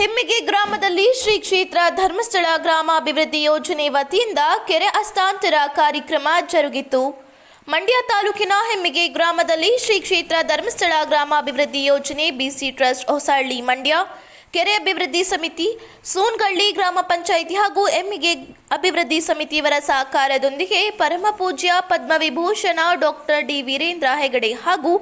ಹೆಮ್ಮಿಗೆ ಗ್ರಾಮದಲ್ಲಿ ಶ್ರೀ ಕ್ಷೇತ್ರ ಧರ್ಮಸ್ಥಳ ಗ್ರಾಮಾಭಿವೃದ್ಧಿ ಯೋಜನೆ ವತಿಯಿಂದ ಕೆರೆ ಹಸ್ತಾಂತರ ಕಾರ್ಯಕ್ರಮ ಜರುಗಿತು. ಮಂಡ್ಯ ತಾಲೂಕಿನ ಹೆಮ್ಮಿಗೆ ಗ್ರಾಮದಲ್ಲಿ ಶ್ರೀ ಕ್ಷೇತ್ರ ಧರ್ಮಸ್ಥಳ ಗ್ರಾಮಾಭಿವೃದ್ಧಿ ಯೋಜನೆ ಬಿಸಿ ಟ್ರಸ್ಟ್ ಹೊಸಹಳ್ಳಿ ಮಂಡ್ಯ ಕೆರೆ ಅಭಿವೃದ್ಧಿ ಸಮಿತಿ, ಸೂನ್ಗಳ್ಳಿ ಗ್ರಾಮ ಪಂಚಾಯಿತಿ ಹಾಗೂ ಎಮ್ಮಿಗೆ ಅಭಿವೃದ್ಧಿ ಸಮಿತಿಯವರ ಸಹಕಾರದೊಂದಿಗೆ ಪರಮ ಪೂಜ್ಯ ಪದ್ಮವಿಭೂಷಣ ಡಾಕ್ಟರ್ ಡಿ ವೀರೇಂದ್ರ ಹೆಗಡೆ ಹಾಗೂ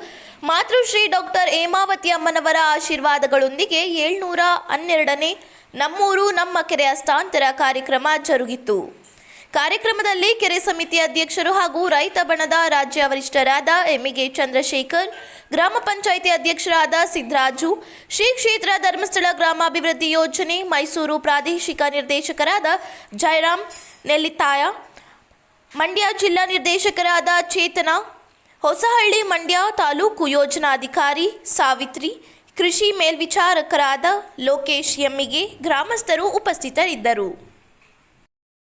ಮಾತೃಶ್ರೀ ಡಾಕ್ಟರ್ ಹೇಮಾವತಿ ಅಮ್ಮನವರ ಆಶೀರ್ವಾದಗಳೊಂದಿಗೆ ಏಳ್ನೂರ ಹನ್ನೆರಡನೇ ನಮ್ಮೂರು ನಮ್ಮ ಕೆರೆ ಹಸ್ತಾಂತರ ಕಾರ್ಯಕ್ರಮ ಜರುಗಿತು. ಕಾರ್ಯಕ್ರಮದಲ್ಲಿ ಕೆರೆ ಸಮಿತಿ ಅಧ್ಯಕ್ಷರು ಹಾಗೂ ರೈತ ಬಣದ ರಾಜ್ಯ ವರಿಷ್ಠರಾದ ಎಮ್ಮಿಗೆ ಚಂದ್ರಶೇಖರ್, ಗ್ರಾಮ ಪಂಚಾಯಿತಿ ಅಧ್ಯಕ್ಷರಾದ ಸಿದ್ದರಾಜು ಶ್ರೀ ಕ್ಷೇತ್ರ ಧರ್ಮಸ್ಥಳ ಗ್ರಾಮಾಭಿವೃದ್ಧಿ ಯೋಜನೆ ಮೈಸೂರು ಪ್ರಾದೇಶಿಕ ನಿರ್ದೇಶಕರಾದ ಜಯರಾಮ್ ನೆಲ್ಲಿತಾಯ ಮಂಡ್ಯ ಜಿಲ್ಲಾ ನಿರ್ದೇಶಕರಾದ ಚೇತನ, ಹೊಸಹಳ್ಳಿ ಮಂಡ್ಯ ತಾಲೂಕು ಯೋಜನಾಧಿಕಾರಿ ಸಾವಿತ್ರಿ, ಕೃಷಿ ಮೇಲ್ವಿಚಾರಕರಾದ ಲೋಕೇಶ್ ಎಮ್ಮಿಗೆ ಗ್ರಾಮಸ್ಥರು ಉಪಸ್ಥಿತರಿದ್ದರು.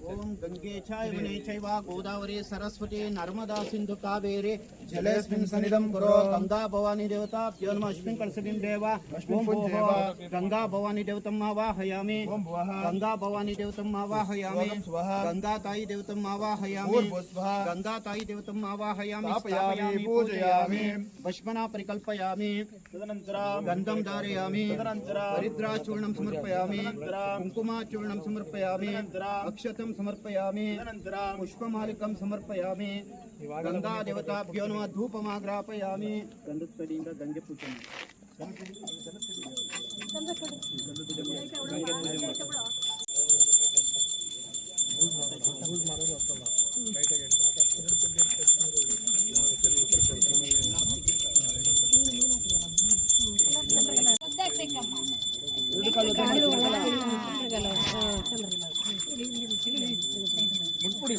ओम गंगे चैवा गोदावरी सरस्वती नर्मदा सिंधु कावेरी जलेस्म गंगा भवानी देवता प्योनमश्मी कलसीम देव गंगा भवानी देवतम आवाहयामी गंगा भवानी देवतम आवाहयामी गंगा ताई देवतम आवाहयामी गंगा ताई देवतम आवाहयामी पूजयामी। भस्मना परिकल्पयामी गंधम धारयामी हरिद्रा चूर्णम समर्पयामी कुंकुमा चूर्णम समर्पयामी ಗಂಗಾ ತಾಯಿ ದೇವತಮ್ಮ ವಾಹಯಾಮಿ ಸ್ಥಾಪಯಾಮಿ ಪೂಜಯಾಮಿ ಭಸ್ಮನ ಪರಿಕಲ್ಪಯಾಮಿ ತದನಂತರ ಗಂಧಂ ಧಾರಯಾಮಿ ತದನಂತರ ಹರಿದ್ರಾಚೂರ್ಣಂ ಸಮರ್ಪಯಾಮಿ ಕುಂಕುಮಾಚೂರ್ಣಂ ಸಮರ್ಪಯಾಮಿ ಅಕ್ಷತಂ ಸಮರ್ಪಯಾಮಿ ತದನಂತರ ಪುಷ್ಪಮಾಲಿಕಂ ಸಮರ್ಪಯಾಮಿ ಗಂಗಾ ದೇವತಾಭ್ಯೋ ನಮಃ ಧೂಪಮಾಗ್ರಾಪಯಾಮಿ ಗಂಧದ ಕಡೆಯಿಂದ ಗಂಗೆ ಪೂಜೆ ಮಾಡಿ.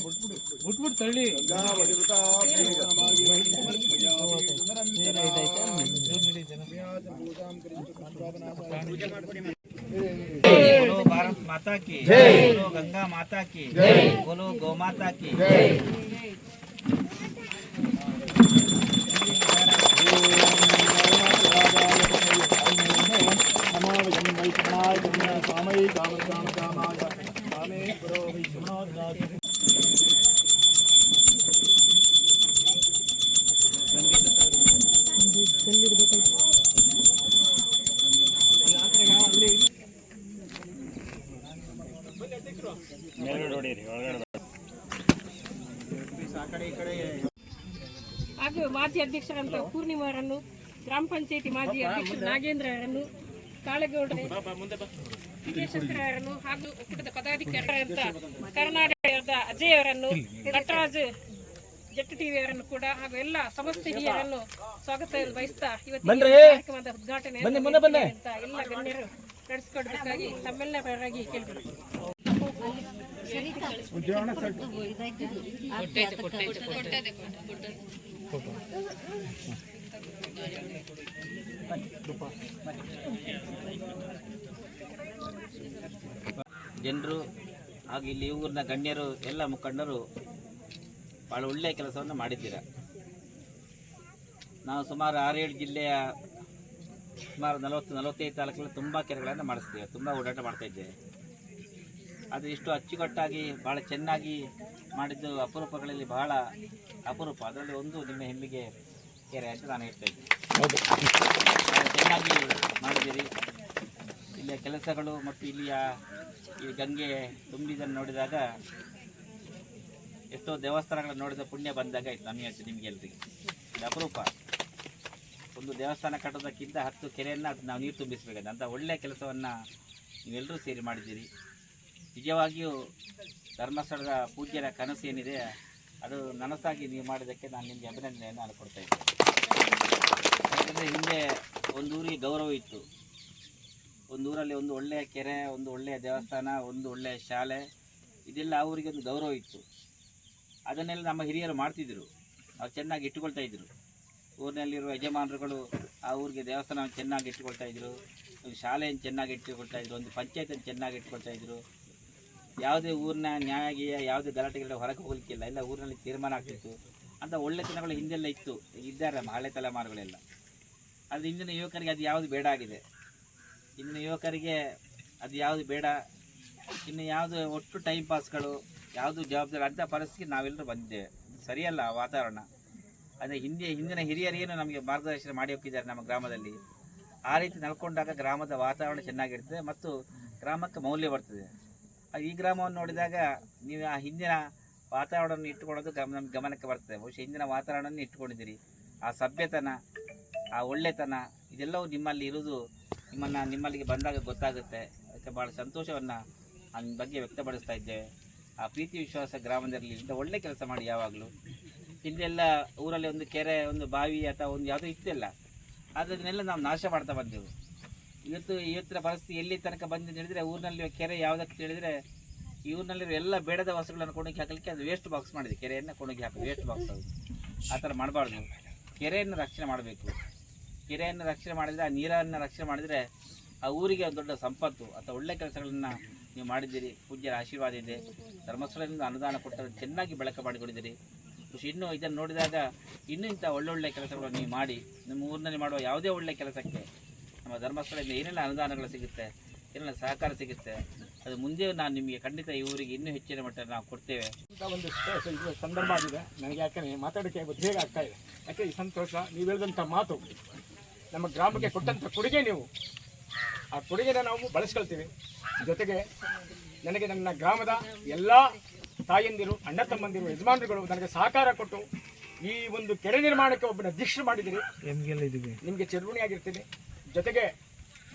ಮುದ್ದಾಗ್ಬೇಕಮ್ಮ बोलो भारत माता की जय बोलो गंगा माता की जय बोलो गौ माता की ಹಾಗೂ ಮಾಜಿ ಅಧ್ಯಕ್ಷರಂತ ಪೂರ್ಣಿಮಾರನ್ನು ಗ್ರಾಮ ಪಂಚಾಯತಿ ಮಾಜಿ ಅಧ್ಯಕ್ಷ ನಾಗೇಂದ್ರ ಅವರನ್ನು ಅವರನ್ನು ಹಾಗೂ ಒಕ್ಕೂಟದ ಪದಾಧಿಕಾರಿಗಳಂತ ಕರ್ನಾಟಕದ ಅಜಯ್ ಅವರನ್ನು ನಟರಾಜ್ ಜಟ್ಟು ಟಿವಿ ಅವರನ್ನು ಕೂಡ ಹಾಗೂ ಎಲ್ಲ ಸಮಸ್ತ ಹಿರಿಯರನ್ನು ಸ್ವಾಗತ ಬಯಸ್ತಾ ಇವತ್ತಿನ ಕಾರ್ಯಕ್ರಮದ ಉದ್ಘಾಟನೆ ಅಂತ ಎಲ್ಲ ಗಣ್ಯರು ನಡೆಸಿಕೊಡ್ಬೇಕಾಗಿ ತಮ್ಮೆಲ್ಲ ಪರವಾಗಿ ಕೇಳ್ಕೊಳ್ತೀನಿ ಜನರು ಹಾಗೆ ಇಲ್ಲಿ ಊರಿನ ಗಣ್ಯರು ಎಲ್ಲ ಮುಖಂಡರು ಭಾಳ ಒಳ್ಳೆಯ ಕೆಲಸವನ್ನು ಮಾಡಿದ್ದೀರ. ನಾವು ಸುಮಾರು ಆರೇಳು ಜಿಲ್ಲೆಯ ಸುಮಾರು ನಲವತ್ತು ನಲವತ್ತೈದು ತಾಲೂಕಲ್ಲಿ ತುಂಬ ಕೆರೆಗಳನ್ನು ಮಾಡಿಸ್ತೀವಿ. ತುಂಬ ಓಡಾಟ ಮಾಡ್ತಾಯಿದ್ದೇವೆ ಅದು ಇಷ್ಟು ಅಚ್ಚುಕಟ್ಟಾಗಿ ಭಾಳ ಚೆನ್ನಾಗಿ ಮಾಡಿದ್ದು ಅಪರೂಪಗಳಲ್ಲಿ ಬಹಳ ಅಪರೂಪ. ಅದರಲ್ಲಿ ಒಂದು ನಿಮ್ಮ ಹೆಮ್ಮೆಗೆ ಕೆರೆ ಅಂತ ನಾನು ಹೇಳ್ತಾ ಇದ್ದೀನಿ. ಚೆನ್ನಾಗಿ ಇಲ್ಲಿಯ ಕೆಲಸಗಳು ಮತ್ತು ಇಲ್ಲಿಯ ಈ ಗಂಗೆ ತುಂಬಿದನ್ನು ನೋಡಿದಾಗ ಎಷ್ಟೋ ದೇವಸ್ಥಾನಗಳನ್ನು ನೋಡಿದ ಪುಣ್ಯ ಬಂದಾಗ ಆಯ್ತು. ನಮಗೆ ನಿಮಗೆಲ್ಲರಿಗೆ ಅಪರೂಪ. ಒಂದು ದೇವಸ್ಥಾನ ಕಟ್ಟೋದಕ್ಕಿಂತ ಹತ್ತು ಕೆರೆಯನ್ನು ಅದು ನಾವು ನೀರು ತುಂಬಿಸಬೇಕಂತ ಅಂತ ಒಳ್ಳೆಯ ಕೆಲಸವನ್ನು ನೀವೆಲ್ಲರೂ ಸೇರಿ ಮಾಡಿದ್ದೀರಿ. ನಿಜವಾಗಿಯೂ ಧರ್ಮಸ್ಥಳದ ಪೂಜ್ಯರ ಕನಸು ಏನಿದೆ, ಅದು ನನಸಾಗಿ ನೀವು ಮಾಡಿದ್ದಕ್ಕೆ ನಾನು ನಿಮಗೆ ಅಭಿನಂದನೆಯನ್ನು ನಾನು ಕೊಡ್ತಾ ಇದ್ದೇನೆ. ಯಾಕಂದರೆ ಹಿಂದೆ ಒಂದು ಊರಿಗೆ ಗೌರವ ಇತ್ತು. ಒಂದು ಊರಲ್ಲಿ ಒಂದು ಒಳ್ಳೆಯ ಕೆರೆ, ಒಂದು ಒಳ್ಳೆಯ ದೇವಸ್ಥಾನ, ಒಂದು ಒಳ್ಳೆಯ ಶಾಲೆ. ಇದೆಲ್ಲ ಅವರಿಗೆ ಒಂದು ಗೌರವ ಇತ್ತು. ಅದನ್ನೆಲ್ಲ ನಮ್ಮ ಹಿರಿಯರು ಮಾಡ್ತಿದ್ದರು ಅವ್ರು ಚೆನ್ನಾಗಿ ಇಟ್ಟುಕೊಳ್ತಾ ಇದ್ದರು ಊರಿನಲ್ಲಿರುವ ಯಜಮಾನರುಗಳು ಆ ಊರಿಗೆ ದೇವಸ್ಥಾನವನ್ನು ಚೆನ್ನಾಗಿ ಇಟ್ಟುಕೊಳ್ತಾ ಇದ್ರು. ಒಂದು ಶಾಲೆಯನ್ನು ಚೆನ್ನಾಗಿ ಇಟ್ಟುಕೊಳ್ತಾ ಇದ್ದರು ಒಂದು ಪಂಚಾಯತನ್ನು ಚೆನ್ನಾಗಿ ಇಟ್ಕೊಳ್ತಾ ಇದ್ದರು ಯಾವುದೇ ಊರಿನ ನ್ಯಾಯಗೀಯ ಯಾವುದೇ ಗಲಾಟೆಗಳ ಹೊರಗೆ ಹೋಗಲಿಕ್ಕಿಲ್ಲ. ಎಲ್ಲ ಊರಿನಲ್ಲಿ ತೀರ್ಮಾನ ಆಗ್ತಿತ್ತು. ಅಂತ ಒಳ್ಳೆತನಗಳು ಹಿಂದೆಲ್ಲ ಇತ್ತು. ಇದ್ದಾರೆ ಹಳೆ ತಲೆಮಾರುಗಳೆಲ್ಲ. ಅದು ಇಂದಿನ ಯುವಕರಿಗೆ ಅದು ಯಾವುದು ಬೇಡ ಆಗಿದೆ. ಇಂದಿನ ಯುವಕರಿಗೆ ಅದು ಯಾವುದು ಬೇಡ. ಇನ್ನು ಯಾವುದು ಒಟ್ಟು ಟೈಮ್ ಪಾಸ್ಗಳು ಯಾವುದು ಜವಾಬ್ದಾರಿ ಅಂಥ ಪರಿಸ್ಥಿತಿ ನಾವೆಲ್ಲರೂ ಬಂದಿದ್ದೇವೆ. ಸರಿಯಲ್ಲ ವಾತಾವರಣ. ಅಂದರೆ ಹಿಂದೆ, ಹಿಂದಿನ ಹಿರಿಯರೇನು ನಮಗೆ ಮಾರ್ಗದರ್ಶನ ಮಾಡಿ ಹೋಗಿದ್ದಾರೆ ನಮ್ಮ ಗ್ರಾಮದಲ್ಲಿ. ಆ ರೀತಿ ನಡ್ಕೊಂಡಾಗ ಗ್ರಾಮದ ವಾತಾವರಣ ಚೆನ್ನಾಗಿರ್ತದೆ ಮತ್ತು ಗ್ರಾಮಕ್ಕೆ ಮೌಲ್ಯ ಬರ್ತದೆ. ಈ ಗ್ರಾಮವನ್ನು ನೋಡಿದಾಗ ನೀವು ಆ ಹಿಂದಿನ ವಾತಾವರಣವನ್ನು ಇಟ್ಟುಕೊಳ್ಳೋದು ಗಮ ನಮ್ಮ ಗಮನಕ್ಕೆ ಬರ್ತದೆ. ಬಹುಶಃ ಹಿಂದಿನ ವಾತಾವರಣವನ್ನು ಇಟ್ಕೊಂಡಿದ್ದೀರಿ ಆ ಸಭ್ಯತನ, ಆ ಒಳ್ಳೆತನ, ಇದೆಲ್ಲವೂ ನಿಮ್ಮಲ್ಲಿ ಇರುವುದು ನಿಮ್ಮನ್ನು ನಿಮ್ಮಲ್ಲಿಗೆ ಬಂದಾಗ ಗೊತ್ತಾಗುತ್ತೆ. ಅದಕ್ಕೆ ಭಾಳ ಸಂತೋಷವನ್ನು ನನ್ನ ಬಗ್ಗೆ ವ್ಯಕ್ತಪಡಿಸ್ತಾ ಇದ್ದೆ ಆ ಪ್ರೀತಿ ವಿಶ್ವಾಸ ಗ್ರಾಮದಲ್ಲಿ ಇಂಥ ಒಳ್ಳೆ ಕೆಲಸ ಮಾಡಿ ಯಾವಾಗಲೂ. ಹಿಂದೆಲ್ಲ ಊರಲ್ಲಿ ಒಂದು ಕೆರೆ, ಒಂದು ಬಾವಿ ಅಥವಾ ಒಂದು ಯಾವುದೋ ಇತ್ತಿಲ್ಲ ಆದರೆ ಅದನ್ನೆಲ್ಲ ನಾವು ನಾಶ ಮಾಡ್ತಾ ಬಂದೆವು. ಇವತ್ತು ಇವತ್ತಿನ ಪರಿಸ್ಥಿತಿ ಎಲ್ಲಿ ತನಕ ಬಂದಿದೆ ಹೇಳಿದರೆ ಊರಿನಲ್ಲಿ ಕೆರೆ ಯಾವುದಕ್ಕೆ ಹೇಳಿದರೆ ಈ ಊರಿನಲ್ಲಿರೋ ಎಲ್ಲ ಬೇಡದ ವಸ್ತುಗಳನ್ನು ಕೊಣಗಿ ಹಾಕಲಿಕ್ಕೆ ಅದು ವೇಸ್ಟ್ ಬಾಕ್ಸ್ ಮಾಡಿದೆ. ಕೆರೆಯನ್ನು ಕೊಣಗಿ ಹಾಕಿ ವೇಸ್ಟ್ ಬಾಕ್ಸ್ ಅದು. ಆ ಥರ ಮಾಡಬಾರ್ದು. ಕೆರೆಯನ್ನು ರಕ್ಷಣೆ ಮಾಡಬೇಕು. ಕೆರೆಯನ್ನು ರಕ್ಷಣೆ ಮಾಡಿದರೆ, ಆ ನೀರನ್ನು ರಕ್ಷಣೆ ಮಾಡಿದರೆ ಆ ಊರಿಗೆ ದೊಡ್ಡ ಸಂಪತ್ತು, ಅಥವಾ ಒಳ್ಳೆ ಕೆಲಸಗಳನ್ನು ನೀವು ಮಾಡಿದ್ದೀರಿ, ಪೂಜ್ಯರ ಆಶೀರ್ವಾದ ಇದೆ. ಧರ್ಮಸ್ಥಳದಿಂದ ಅನುದಾನ ಕೊಟ್ಟರೆ ಚೆನ್ನಾಗಿ ಬಳಕೆ ಮಾಡಿಕೊಂಡಿದ್ದೀರಿ. ಖುಷಿ, ಇನ್ನೂ ಇದನ್ನು ನೋಡಿದಾಗ ಇನ್ನೂ ಇಂಥ ಒಳ್ಳೊಳ್ಳೆ ಕೆಲಸಗಳನ್ನು ನೀವು ಮಾಡಿ, ನಿಮ್ಮ ಊರಿನಲ್ಲಿ ಮಾಡುವ ಯಾವುದೇ ಒಳ್ಳೆಯ ಕೆಲಸಕ್ಕೆ ನಮ್ಮ ಧರ್ಮಸ್ಥಳದಿಂದ ಏನೆಲ್ಲ ಅನುದಾನಗಳು ಸಿಗುತ್ತೆ, ಏನೆಲ್ಲ ಸಹಕಾರ ಸಿಗುತ್ತೆ, ಅದು ಮುಂದೆ ನಾನು ನಿಮಗೆ ಖಂಡಿತ ಈ ಊರಿಗೆ ಇನ್ನೂ ಹೆಚ್ಚಿನ ಮಟ್ಟ ನಾವು ಕೊಡ್ತೇವೆ. ಅಂತ ಒಂದು ಸಂದರ್ಭ ಆಗಿದೆ. ನನಗೆ ಯಾಕಂದರೆ ಮಾತಾಡೋಕ್ಕೆ ಹೇಗೆ ಆಗ್ತಾ ಇದೆ? ಯಾಕೆ ಈ ಸಂತೋಷ, ನೀವು ಹೇಳಿದಂಥ ಮಾತು ನಮ್ಮ ಗ್ರಾಮಕ್ಕೆ ಕೊಟ್ಟಂಥ ಕೊಡುಗೆ ನೀವು. ಆ ಕೊಡುಗೆನ ನಾವು ಬಳಸ್ಕೊಳ್ತೀವಿ. ಜೊತೆಗೆ ನನಗೆ ನನ್ನ ಗ್ರಾಮದ ಎಲ್ಲ ತಾಯಂದಿರು ಅಣ್ಣ ತಮ್ಮಂದಿರು ಯಜಮಾನರುಗಳು ನನಗೆ ಸಹಕಾರ ಕೊಟ್ಟು ಈ ಒಂದು ಕೆರೆ ನಿರ್ಮಾಣಕ್ಕೆ ಒಬ್ಬನ ಅಧ್ಯಕ್ಷರು ಮಾಡಿದ್ದೀರಿ ನಿಮಗೆ ಚಿರಋಣಿಯಾಗಿರ್ತೀನಿ ಜೊತೆಗೆ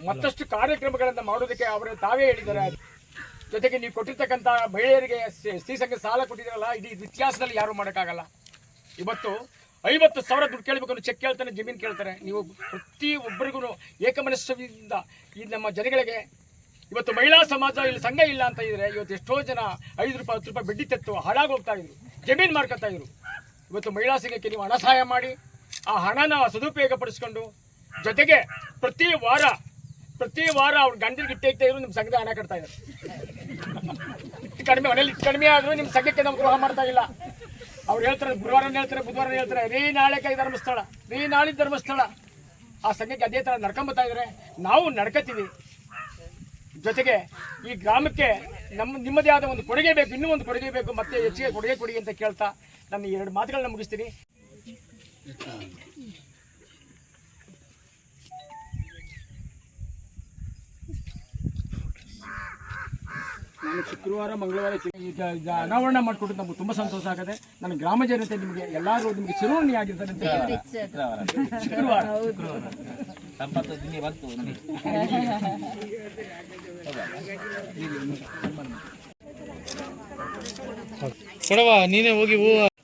ಮತ್ತಷ್ಟು ಕಾರ್ಯಕ್ರಮಗಳನ್ನು ಮಾಡೋದಕ್ಕೆ ಅವರು ತಾವೇ ಹೇಳಿದ್ದಾರೆ. ಜೊತೆಗೆ ನೀವು ಕೊಟ್ಟಿರ್ತಕ್ಕಂಥ ಮಹಿಳೆಯರಿಗೆ ಸ್ತ್ರೀ ಸಂಘ ಸಾಲ ಕೊಟ್ಟಿದ್ದೀರಲ್ಲ ಇಡೀ ಇತಿಹಾಸದಲ್ಲಿ ಯಾರು ಮಾಡೋಕ್ಕಾಗಲ್ಲ. ಇವತ್ತು ಐವತ್ತು ಸಾವಿರ ದುಡ್ಡು ಕೇಳಬೇಕು ಚೆಕ್ ಕೇಳ್ತಾನೆ ಜಮೀನು ಕೇಳ್ತಾರೆ. ನೀವು ಪ್ರತಿ ಒಬ್ಬರಿಗೂ ಏಕಮನಸ್ಸಿಂದ ಈ ನಮ್ಮ ಜನಗಳಿಗೆ ಇವತ್ತು ಮಹಿಳಾ ಸಮಾಜ ಇಲ್ಲಿ ಸಂಘ ಇಲ್ಲ ಅಂತ ಇದ್ರೆ ಇವತ್ತು ಎಷ್ಟೋ ಜನ ಐದು ರೂಪಾಯಿ, ಹತ್ತು ರೂಪಾಯಿ ಬಡ್ಡಿ ತೆತ್ತು, ಹಾಳಾಗಿ ಹೋಗ್ತಾ ಇದ್ರು, ಜಮೀನು ಮಾರ್ಕೊತಾ ಇದ್ರು. ಇವತ್ತು ಮಹಿಳಾ ಸಂಘಕ್ಕೆ ನೀವು ಹಣ ಸಹಾಯ ಮಾಡಿ, ಆ ಹಣನ ಸದುಪಯೋಗ ಪಡಿಸ್ಕೊಂಡು ಜೊತೆಗೆ ಪ್ರತಿ ವಾರ ಪ್ರತಿ ವಾರ ಅವ್ರ ಗಂಡನಿಗೆ ಇಟ್ಟೆ ಇಟ್ಟೆ ಇದ್ರು ನಿಮ್ಮ ಸಂಘದ ಹಣ ಕಟ್ತಾ ಇದ್ದಾರೆ. ಕಡಿಮೆ ಮನೇಲಿ ಕಡಿಮೆ ಆದರೂ ನಿಮ್ಮ ಸಂಘಕ್ಕೆ ನಾವು ದ್ರೋಹ ಮಾಡ್ತಾ ಇಲ್ಲ. ಅವ್ರು ಹೇಳ್ತಾರೆ ಗುರುವಾರ ಹೇಳ್ತಾರೆ, ಬುಧವಾರ ಹೇಳ್ತಾರೆ ರೀ ನಾಳೆ ಕೈ ಧರ್ಮಸ್ಥಳ ರೀ ನಾಳೆ ಧರ್ಮಸ್ಥಳ. ಆ ಸಂಘಕ್ಕೆ ಅದೇ ಥರ ನಡ್ಕೊಂಬತ್ತಾ ಇದ್ದಾರೆ ನಾವು ನಡ್ಕತೀವಿ ಜೊತೆಗೆ ಈ ಗ್ರಾಮಕ್ಕೆ ನಮ್ಮ ನಿಮ್ಮದೇ ಆದ ಒಂದು ಕೊಡುಗೆ ಬೇಕು, ಇನ್ನೂ ಒಂದು ಕೊಡುಗೆ ಬೇಕು, ಮತ್ತೆ ಹೆಚ್ಚಿಗೆ ಕೊಡುಗೆ ಕೊಡಿ ಅಂತ ಕೇಳ್ತಾ ನನ್ನ ಎರಡು ಮಾತುಗಳನ್ನ ಮುಗಿಸ್ತೀನಿ. ಶುಕ್ರವಾರ, ಮಂಗಳವಾರ ಅನಾವರಣ ಮಾಡಿಕೊಟ್ಟು ನಮ್ಗೆ ತುಂಬಾ ಸಂತೋಷ ಆಗುತ್ತೆ. ನನ್ನ ಗ್ರಾಮ ಜನತೆ ನಿಮಗೆ ಎಲ್ಲರೂ ನಿಮಗೆ ಚಿರೋಣಿ ಆಗಿರ್ತಾರೆ ಅಂತ. ಶುಕ್ರವಾರ. ಕೊಡವ ನೀನೇ ಹೋಗಿ ಹೂವು